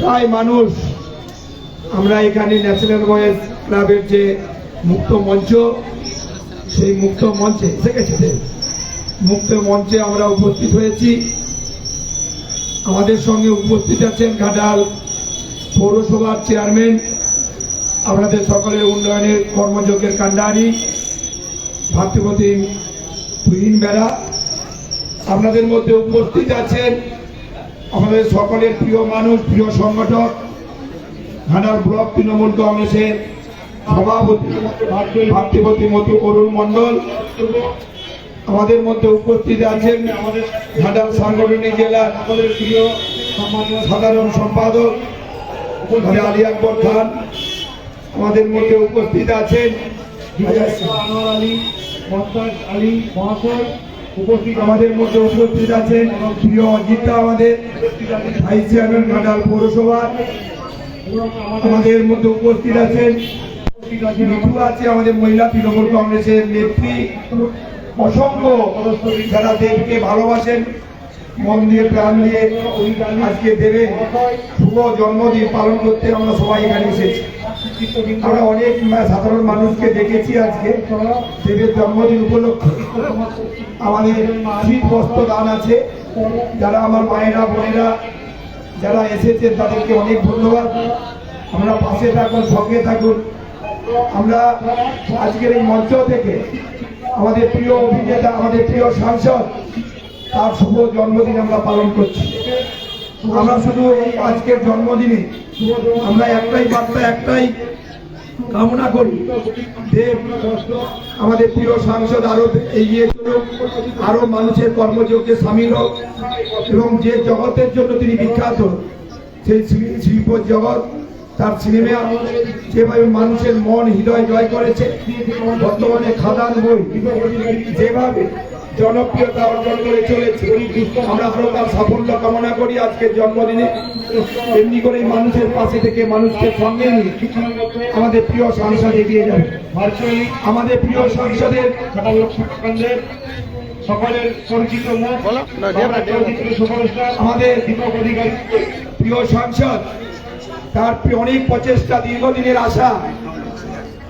প্রায় মানুষ আমরা এখানে ন্যাশনাল বয়েজ ক্লাবের যে মুক্ত মঞ্চ, সেই মুক্ত মঞ্চে এসে মুক্ত মঞ্চে আমরা উপস্থিত হয়েছি। আমাদের সঙ্গে উপস্থিত আছেন ঘাটাল পৌরসভার চেয়ারম্যান, আপনাদের সকলের উন্নয়নের কর্মযোগের কাণ্ডারি ভাতৃপতি তুহিন বেড়া। আপনাদের মধ্যে উপস্থিত আছেন আমাদের সকলের প্রিয় মানুষ, প্রিয় সংগঠক ঘাটাল ব্লক তৃণমূল কংগ্রেসের সভাপতি, ভাতৃপতি মতু অরুণ মণ্ডল। আমাদের মধ্যে উপস্থিত আছেন আমাদের ঘাটাল সাংগঠনিক জেলার আমাদের প্রিয় সাধারণ সম্পাদক আলী আকবর খান। আমাদের মধ্যে উপস্থিত আছেন আলী আলী মহাশয়। উপস্থিত আমাদের মধ্যে উপস্থিত আছেন প্রিয় অজিতা আমাদের, ভাইস চেয়ারম্যান আমাদের মধ্যে উপস্থিত আছেন উপস্থিত আছেন মিঠু আছে আমাদের মহিলা তৃণমূল কংগ্রেসের নেত্রী। অসংখ্য যারা দেবকে ভালোবাসেন, মন দিয়ে, প্রাণ দিয়ে আজকে দেবে শুভ জন্মদিন পালন করতে আমরা সবাই এখানে এসেছি। আমরা অনেক সাধারণ মানুষকে দেখেছি আজকে। দেবের জন্মদিন উপলক্ষে। আমাদের শীত বস্ত্র দান আছে। যারা আমার মায়েরা, বোনেরা, যারা এসেছে তাদেরকে অনেক ধন্যবাদ। আমরা পাশে থাকুন, সঙ্গে থাকুন। আমরা আজকের এই মঞ্চ থেকে আমাদের প্রিয় অভিনেতা, আমাদের প্রিয় সাংসদ, তার শুভ জন্মদিন আমরা পালন করছি। আমরা শুধু এই আজকের জন্মদিনে আমরা একটাই বার্তা, একটাই কামনা করি। দেব, আমাদের প্রিয় সাংসদ আরও এগিয়ে চলুক, আরও মানুষের কর্মযোগে সামিল হোক, এবং যে জগতের জন্য তিনি বিখ্যাত, সেই শিল- শিল্প জগৎ, তার সিনেমা যেভাবে মানুষের মন হৃদয় জয় করেছে, বর্তমানে খাদান বই, যেভাবে জনপ্রিয়তা অর্জন করে চলেছে। আমরা আরও তার সাফল্য কামনা করি আজকের জন্মদিনে। এমনি করে মানুষের পাশে থেকে মানুষকে সঙ্গে নিয়ে আমাদের প্রিয় সাংসদ এগিয়ে যাবে। আমাদের প্রিয় সাংসদের সকলের পরিচিত মুখ আমাদের দীপক অধিকারী। প্রিয় সাংসদ তার অনেক প্রচেষ্টা দীর্ঘদিনের আশা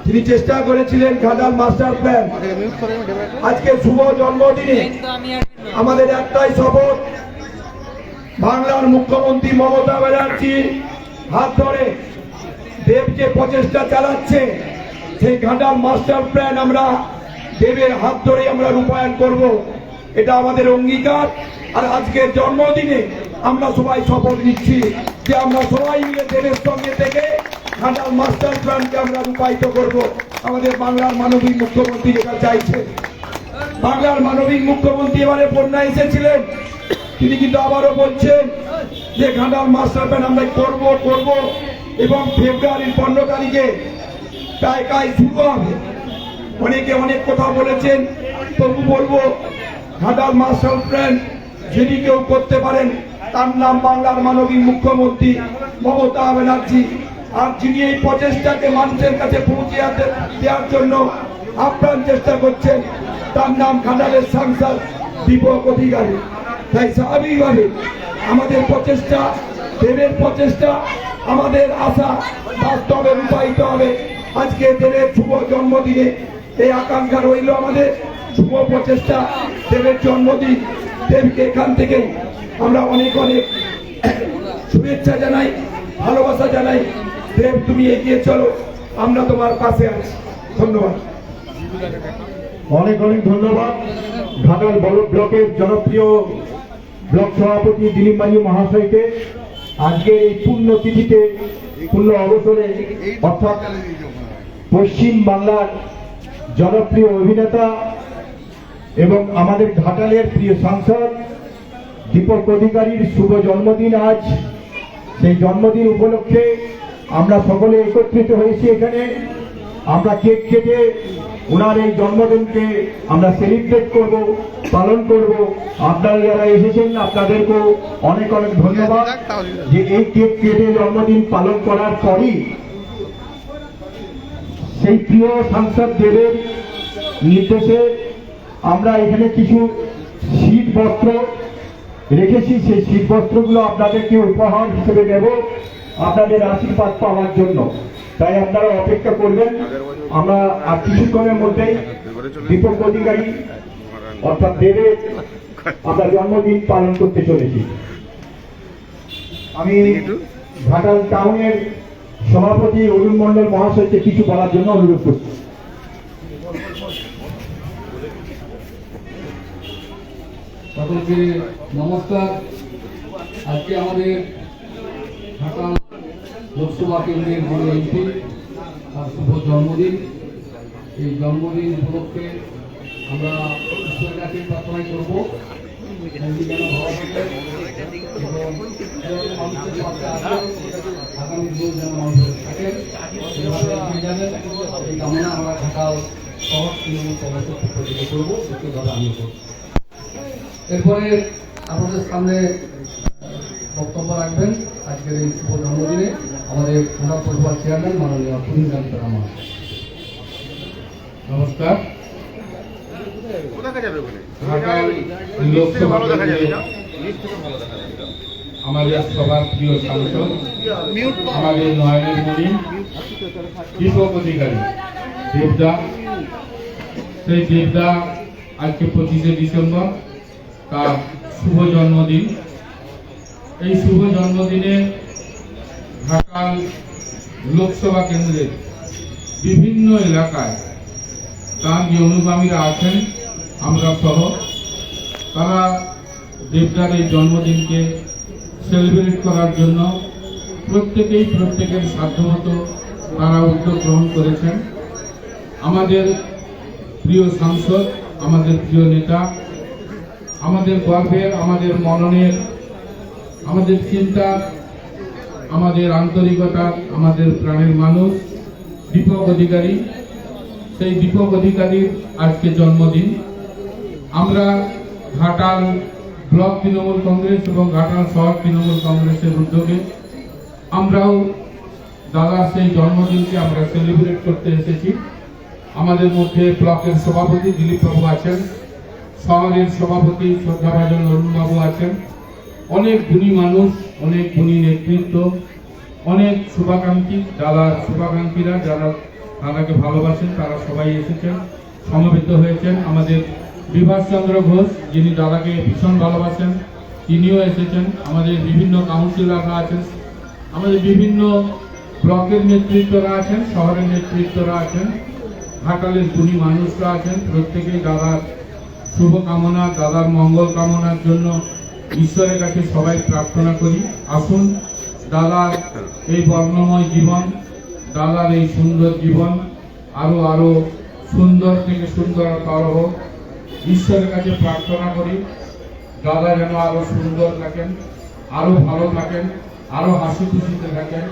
তিনি চেষ্টা করেছিলেন ঘাটাল মাস্টার প্ল্যান। আজকে শুভ জন্মদিনে আমাদের একটাই শপথ, বাংলার মুখ্যমন্ত্রী মমতা ব্যানার্জি হাত ধরে দেব যে প্রচেষ্টা চালাচ্ছে। সেই ঘাটাল মাস্টার প্ল্যান আমরা দেবের হাত ধরে আমরা রূপায়ণ করব। এটা আমাদের অঙ্গীকার। আর আজকের জন্মদিনে আমরা সবাই শপথ নিচ্ছি যে আমরা সবাই মিলে দেবের সঙ্গে থেকে ঘাটাল মাস্টার প্ল্যানকে আমরা রূপায়িত করব। আমাদের বাংলার মানবিক মুখ্যমন্ত্রী যেটা চাইছে। বাংলার মানবিক মুখ্যমন্ত্রী এবারে বন্যা এসেছিলেন। তিনি কিন্তু আবারও বলছেন যে ঘাটাল মাস্টার প্ল্যান আমরা করব করব এবং ফেব্রুয়ারির পনেরো তারিখে কায় কায় শুরু হবে। অনেকে অনেক কথা বলেছেন, তবু বলব ঘাটাল মাস্টার প্ল্যান যিনি কেউ করতে পারেন, তার নাম বাংলার মানবিক মুখ্যমন্ত্রী মমতা ব্যানার্জি। আর যিনি এই প্রচেষ্টাকে মানুষের কাছে পৌঁছে দেওয়ার জন্য আপ্রাণ চেষ্টা করছেন, তার নাম ঘাটালের সাংসদ দীপক অধিকারী। তাই স্বাভাবিকভাবে আমাদের প্রচেষ্টা, দেবের প্রচেষ্টা, আমাদের আশা বাস্তবে রূপায়িত হবে। আজকে দেবের শুভ জন্মদিনে এই আকাঙ্ক্ষা রইল আমাদের। শুভ প্রচেষ্টা, দেবের জন্মদিন। দেবকে এখান থেকে আমরা অনেক অনেক শুভেচ্ছা জানাই, ভালোবাসা জানাই। দেব তুমি এগিয়ে চলো, আমরা তোমার পাশে আছি। ধন্যবাদ। অনেক অনেক ধন্যবাদ। ঘাটাল বড় ব্লকের জনপ্রিয় ব্লক সভাপতি দিলীপ মাঝি মহাশয়কে। আজকের এই পূর্ণ তিথিতে পূর্ণ অবসরে, অর্থাৎ পশ্চিম বাংলার জনপ্রিয় অভিনেতা এবং আমাদের ঘাটালের প্রিয় সাংসদ, দীপক অধিকারীর শুভ জন্মদিন আজ। সেই জন্মদিন উপলক্ষে আমরা সকলে একত্রিত হয়েছি এখানে। আমরা কেক কেটে ওনার এই জন্মদিনকে আমরা সেলিব্রেট করব পালন করব। আপনারা যারা এসেছেন আপনাদেরকেও অনেক অনেক ধন্যবাদ যে এই কেক কেটে জন্মদিন পালন করার পরই সেই প্রিয় সাংসদ দেবের নির্দেশে আমরা এখানে কিছু শীত বস্ত্র রেখেছি। সেই শীতবস্ত্রগুলো আপনাদেরকে উপহার হিসেবে দেব আপনাদের আশীর্বাদ পাওয়ার জন্য। তাই আপনারা অপেক্ষা করবেন। আমরা আর কিছুক্ষণের মধ্যেই দীপক অধিকারী অর্থাৎ দেবের আমরা জন্মদিন পালন করতে চলেছি। আমি ঘাটাল টাউনের সভাপতি অরুণ মন্ডল মহাশয়কে কিছু বলার জন্য অনুরোধ করছি। সকলকে নমস্কার। আজকে আমাদের ঢাকা লোকসভা কেন্দ্রের বড় এমপি তার শুভ জন্মদিন। এই জন্মদিন উপলক্ষে আমরা ঈশ্বরের কাছে প্রার্থনা করব। করব। এরপরে আপনাদের সামনে বক্তব্য রাখবেন। আজকের এই শুভ জন্মদিনে আমাদের ঘোড়া পরিবার চেয়ারম্যান মাননীয় পুরীকান্ত রামা নমস্কার। আমাদের সবার প্রিয় সাংসদ আমাদের নয়নের মণি দীপক অধিকারী দেবদা। সেই দেবদা আজকে পঁচিশে ডিসেম্বর তার শুভ জন্মদিন। এই শুভ জন্মদিনে ঢাকার লোকসভা কেন্দ্রের বিভিন্ন এলাকায় তার যে অনুগামীরা আছেন, আমরা সহ। তারা দেবদার এই জন্মদিনকে সেলিব্রেট করার জন্য প্রত্যেকেই প্রত্যেকের সাধ্যমতো তারা উদ্যোগ গ্রহণ করেছেন। আমাদের প্রিয় সাংসদ, আমাদের প্রিয় নেতা, আমাদের গর্বের, আমাদের মননের আমাদের চিন্তা, আমাদের আন্তরিকতা, আমাদের প্রাণের মানুষ দীপক অধিকারী। সেই দীপক অধিকারীর আজকে জন্মদিন। আমরা ঘাটাল ব্লক তৃণমূল কংগ্রেস এবং ঘাটাল শহর তৃণমূল কংগ্রেসের উদ্যোগে আমরাও দাদার সেই জন্মদিনকে আমরা সেলিব্রেট করতে এসেছি। আমাদের মধ্যে ব্লকের সভাপতি দিলীপবাবু আছেন, শহরের সভাপতি শ্রদ্ধাভাজন অরুণবাবু আছেন অনেক গুণী মানুষ, অনেক গুণী নেতৃত্ব, অনেক শুভাকাঙ্ক্ষী যারা শুভাকাঙ্ক্ষীরা, যারা দাদাকে ভালোবাসেন, তারা সবাই এসেছেন, সমবেত হয়েছেন। আমাদের বিভাস চন্দ্র ঘোষ, যিনি দাদাকে ভীষণ ভালোবাসেন, তিনিও এসেছেন। আমাদের বিভিন্ন কাউন্সিলররা আছেন, আমাদের বিভিন্ন ব্লকের নেতৃত্বরা আছেন, শহরের নেতৃত্বরা আছেন, ঘাটালের গুণী মানুষরা আছেন। প্রত্যেকেই দাদার শুভ কামনা দাদার মঙ্গল কামনার জন্য ঈশ্বরের কাছে সবাই প্রার্থনা করি। আসুন, দাদার এই বর্ণময় জীবন, দাদার এই সুন্দর জীবন আরও আরও সুন্দর থেকে সুন্দরতর হোক। ঈশ্বরের কাছে প্রার্থনা করি, দাদা যেন আরও সুন্দর থাকেন, আরও ভালো থাকেন, আরও হাসি খুশিতে থাকেন।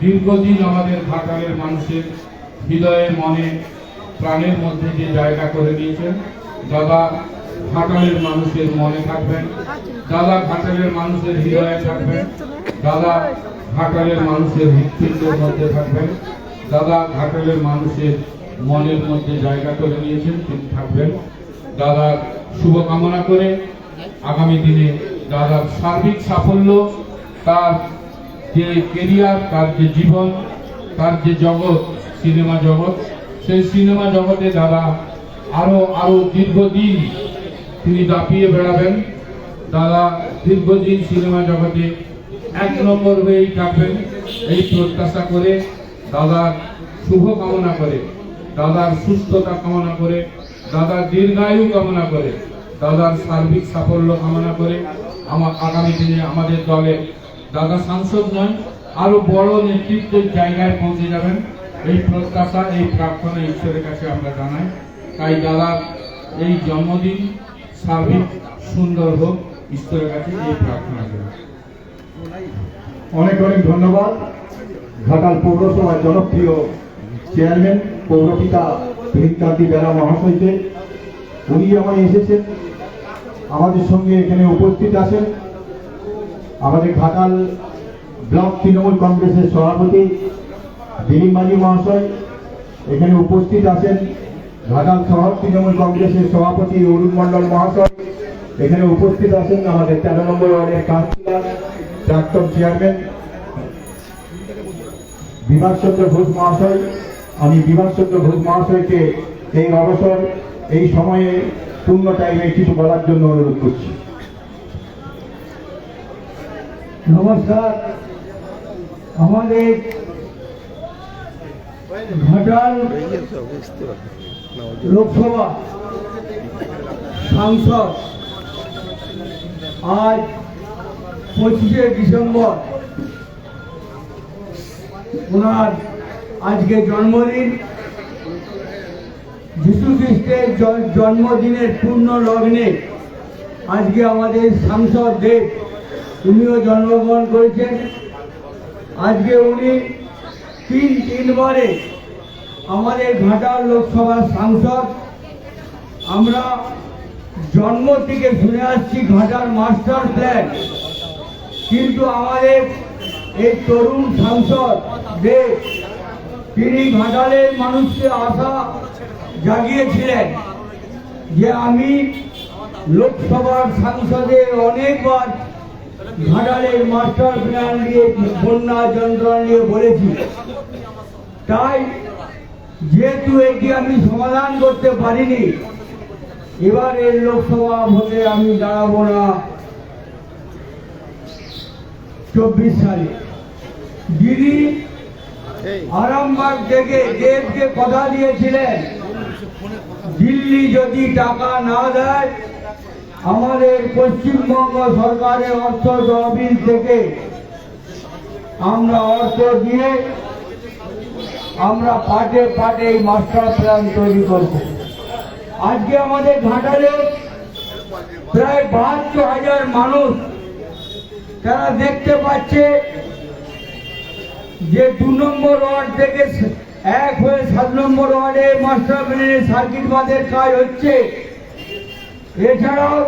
দীর্ঘদিন আমাদের ঘাটালের মানুষের হৃদয়ে, মনে, প্রাণের মধ্যে যে জায়গা করে নিয়েছেন দাদা ঘাটালের মানুষের মনে থাকবেন, দাদা ঘাটালের মানুষের হৃদয়ে থাকবেন, দাদা ঘাটালের মানুষের হৃৎপিণ্ডের মধ্যে থাকবেন, দাদা ঘাটালের মানুষের মনের মধ্যে জায়গা করে নিয়েছেন, তিনি থাকবেন। দাদার শুভকামনা করে আগামী দিনে দাদার সার্বিক সাফল্য, তার যে কেরিয়ার, তার যে জীবন, তার যে জগৎ, সিনেমা জগৎ, সেই সিনেমা জগতে দাদা আরও আরও দীর্ঘদিন তিনি দাপিয়ে বেড়াবেন। দাদা দীর্ঘদিন সিনেমা জগতে এক নম্বর হয়েই থাকবেন এই প্রত্যাশা করে দাদার শুভ কামনা করে, দাদার সুস্থতা কামনা করে, দাদার দীর্ঘায়ু কামনা করে, দাদার সার্বিক সাফল্য কামনা করে আমার আগামী দিনে আমাদের দলে দাদা সাংসদ নয়, আরও বড় নেতৃত্বের জায়গায় পৌঁছে যাবেন। এই প্রত্যাশা, এই প্রার্থনা ঈশ্বরের কাছে আমরা জানাই। তাই দাদার এই জন্মদিন সার্বিক সুন্দর হোক, ঈশ্বরের কাছে এই প্রার্থনা করি। অনেক অনেক ধন্যবাদ। ঘাটাল পৌরসভার জনপ্রিয় চেয়ারম্যান, পৌরপিতা ভিক্কান্তি বেলা মহাশয়কে। উনি যখন এসেছেন। আমাদের সঙ্গে এখানে উপস্থিত আছেন। আমাদের ঘাটাল ব্লক তৃণমূল কংগ্রেসের সভাপতি দিলীপ মাঝি মহাশয়। এখানে উপস্থিত আছেন ঘাটাল শহর তৃণমূল কংগ্রেসের সভাপতি অরুণ মণ্ডল মহাশয়। এখানে উপস্থিত আছেন আমাদের তেরো নম্বর ওয়ার্ডের কাউন্সিলর, প্রাক্তন চেয়ারম্যান বিভাস চন্দ্র ঘোষ মহাশয়। আমি বিভাস চন্দ্র ঘোষ মহাশয়কে এই অবসর, এই সময়ে পূর্ণ টাইমে কিছু বলার জন্য অনুরোধ করছি। নমস্কার। আমাদের ঘাটাল লোকসভা সাংসদ আজ পঁচিশে ডিসেম্বর ওনার আজকে জন্মদিন। যিশু খ্রিস্টের জন্মদিনের পূর্ণ লগ্নে আজকে আমাদের সাংসদ দেব, উনিও জন্মগ্রহণ করেছেন। আজকে উনি তিন তিনবারে আমাদের ঘাটাল লোকসভার সাংসদ, আমরা জন্ম থেকে শুনে আসছি ঘাটার মাস্টার প্ল্যান। কিন্তু আমাদের এই তরুণ সাংসদ দেব তিনি ঘাটালের মানুষকে আশা জাগিয়েছিলেন যে আমি লোকসভার সাংসদে অনেকবার ঘাটালের মাস্টার প্ল্যান নিয়ে, বন্যা যন্ত্রণা নিয়ে বলেছি। তাই যেহেতু এটি আমি সমাধান করতে পারিনি, এবার এর লোকসভা ভোটে আমি দাঁড়াবো না চব্বিশ সালে। দিদি আরামবাগ থেকে দেবকে কথা দিয়েছিলেন, দিল্লি যদি টাকা না দেয়, আমাদের পশ্চিমবঙ্গ সরকারের অর্থ তহবিল থেকে আমরা অর্থ দিয়ে আমরা পাটে পাটে এই মাস্টার প্ল্যান তৈরি করব। আজকে আমাদের ঘাটালে প্রায় বাহাত্তর হাজার মানুষ তারা দেখতে পাচ্ছে যে দু নম্বর ওয়ার্ড থেকে এক হয়ে সাত নম্বর ওয়ার্ডে মাস্টার প্ল্যানের সার্কিট বাঁধের কাজ হচ্ছে। এছাড়াও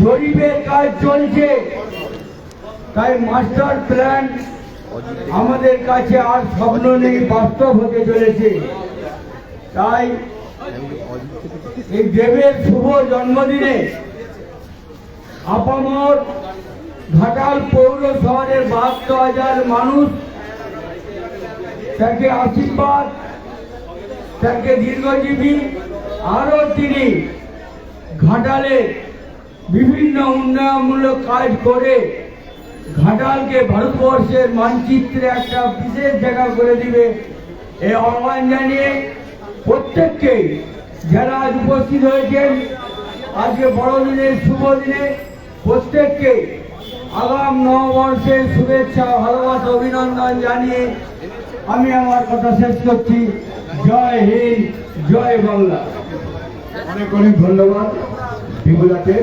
জরিপের কাজ চলছে। তাই মাস্টার প্ল্যান আমাদের কাছে আর স্বপ্ন নেই, বাস্তব হতে চলেছে। তাই এই দেবের শুভ জন্মদিনে আপামর ঘাটাল পৌর শহরের বাহাত্তর হাজার মানুষ তাকে আশীর্বাদ, তাকে দীর্ঘজীবী আরও তিনি ঘাটালে বিভিন্ন উন্নয়নমূলক কাজ করে ঘাটালকে ভারতবর্ষের মানচিত্রে একটা বিশেষ জায়গা করে দিবে। এই আহ্বান জানিয়ে প্রত্যেককেই যারা আজ উপস্থিত হয়েছেন, আজকে বড়দিনের শুভ দিনে প্রত্যেককে আগাম নববর্ষের শুভেচ্ছা, ভালোবাসা, অভিনন্দন জানিয়ে আমি আমার কথা শেষ করছি। জয় হিন্দ, জয় বাংলা। অনেক অনেক ধন্যবাদ বিমলাকে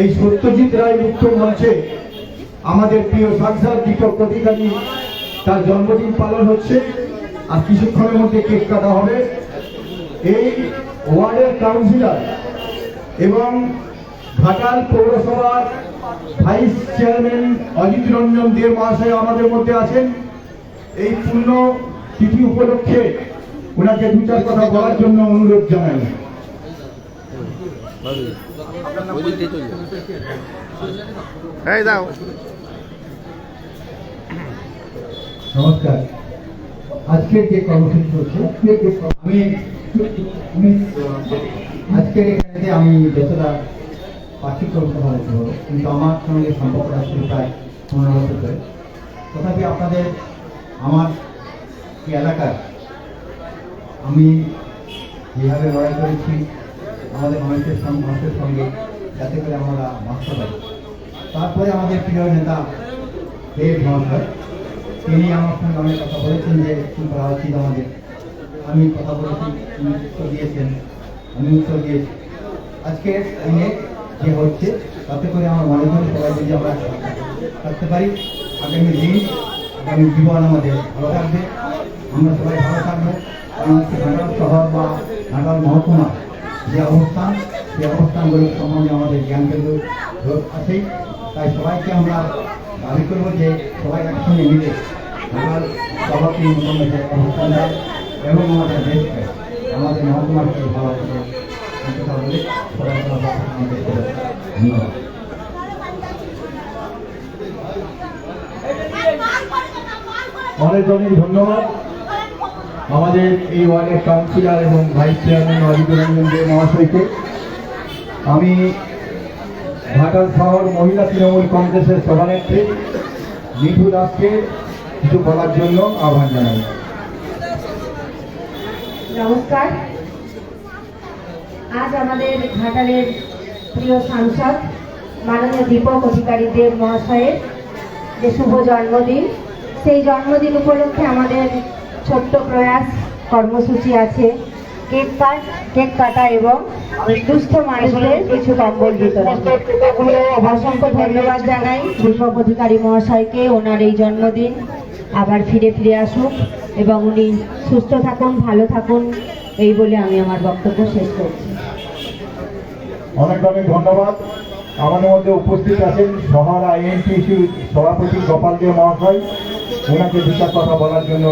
এই সত্যজিৎ রায় মুক্ত মঞ্চে আমাদের প্রিয় সাংসদ দীপক অধিকারী তার জন্মদিন পালন হচ্ছে। আর কিছুক্ষণের মধ্যে কেক কাটা হবে। এই ওয়ার্ডের কাউন্সিলর এবং ঘাটাল পৌরসভার ভাইস চেয়ারম্যান অজিত রঞ্জন দেব মহাশয় আমাদের মধ্যে আছেন। এই পূর্ণ তিথি উপলক্ষে ওনাকে দু চার কথা বলার জন্য অনুরোধ জানাই। এই দাও। নমস্কার। আজকের যে কর্মসূচি চলছে আমি আজকের এখানে আমি যতটা পার্থক্য কথা বলতে কিন্তু আমার সঙ্গে সম্পর্কটা শুরু প্রায় পনেরো বছর ধরে। তথাপি আপনাদের, আমার এলাকার আমি যেভাবে লড়াই করেছি, আমাদের মানুষের সঙ্গে মানুষের সঙ্গে, যাতে করে আমরা বাঁচতে পারি তারপরে আমাদের প্রিয় নেতা দেব মহাশয় তিনি আমার সঙ্গে অনেক কথা বলেছেন যে, কি করা উচিত আমাদের? আমি কথা বলেছি, তিনি উত্তর দিয়েছেন, আমি উত্তর দিয়েছি। আজকে দিনে যে হচ্ছে, তাতে করে আমার মনে করি সবাই যদি আমরা থাকতে পারি, আগামী দিন, আগামী জীবন আমাদের ভালো থাকবে। আমরা সবাই ভালো থাকব। কারণ আজকে ঘাটাল শহর বা ঘাটাল মহকুমা যে অবস্থান সেই অবস্থানগুলো সম্বন্ধে আমাদের জ্ঞান কেন্দ্র আছেই তাই সবাইকে আমরা দাবি করব যে সবাই একসঙ্গে মিলে ঘাটাল সভাপতি দেয় এবং আমাদের দেশকে আমাদের ধন্যবাদ অনেক অনেক ধন্যবাদ। আমাদের এই ওয়ার্ডের কাউন্সিলর এবং ভাইস চেয়ারম্যান অজিত রঞ্জন দে মহাশয়কে। আমি ঘাটাল শহর মহিলা তৃণমূল কংগ্রেসের সভানেত্রী মিঠু দাসকে কিছু বলার জন্য আহ্বান জানাই। নমস্কার। আজ আমাদের ঘাটালের প্রিয় সাংসদ, মাননীয় দীপক অধিকারী দেব মহাশয়ের যে শুভ জন্মদিন, সেই জন্মদিন উপলক্ষে আমাদের ছোট্ট প্রয়াস কর্মসূচি আছে। কেক কাট, কেক কাটা এবং দুস্থ মানুষদের কিছু কম্বল বিতরণ। অসংখ্য ধন্যবাদ জানাই দীপক অধিকারী মহাশয়কে ওনার এই জন্মদিন। আবার ফিরে ফিরে আসুক এবং উনি সুস্থ থাকুন ভালো থাকুন এই বলে আমি আমার বক্তব্য শেষ করছি। অনেক অনেক ধন্যবাদ। আমাদের মধ্যে উপস্থিত আছেন শহর আইএনটিসির সভাপতি গোপাল দে মহাশয়। ওনাকে দুটা কথা বলার জন্য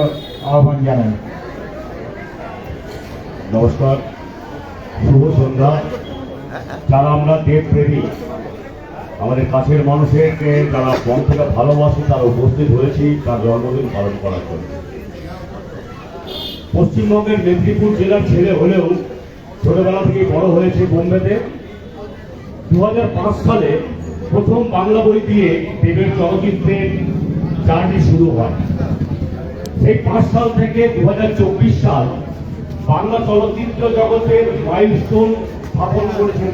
আহ্বান জানান নমস্কার। শুভ সন্ধ্যা। যারা আমরা দেবপ্রেমী আমাদের কাছের মানুষেরকে যারা মন থেকে ভালোবাসে, তারা উপস্থিত হয়েছি, তার জন্মদিন পালন করার জন্য। পশ্চিমবঙ্গের মেদিনীপুর জেলার ছেলে হলেও ছোটবেলা থেকে বড় হয়েছে বোম্বেতে। দুই হাজার পাঁচ সালে প্রথম বাংলা বই দিয়ে দেবের চলচ্চিত্রের জার্নি শুরু হয়। সেই পাঁচ সাল থেকে দু হাজার চব্বিশ সাল বাংলা চলচ্চিত্র জগতের মাইল মাইলস্টোন স্থাপন করেছেন।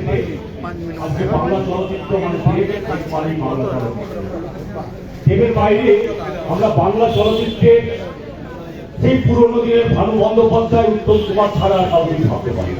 আজকে বাংলা চলচ্চিত্র মানে বাংলা চলচ্চিত্র বাইরে আমরা বাংলা চলচ্চিত্রে সেই পুরনো দিনের ভানু বন্দ্যোপাধ্যায়, উত্তম কুমার ছাড়া কাউকে ভাবতে পারি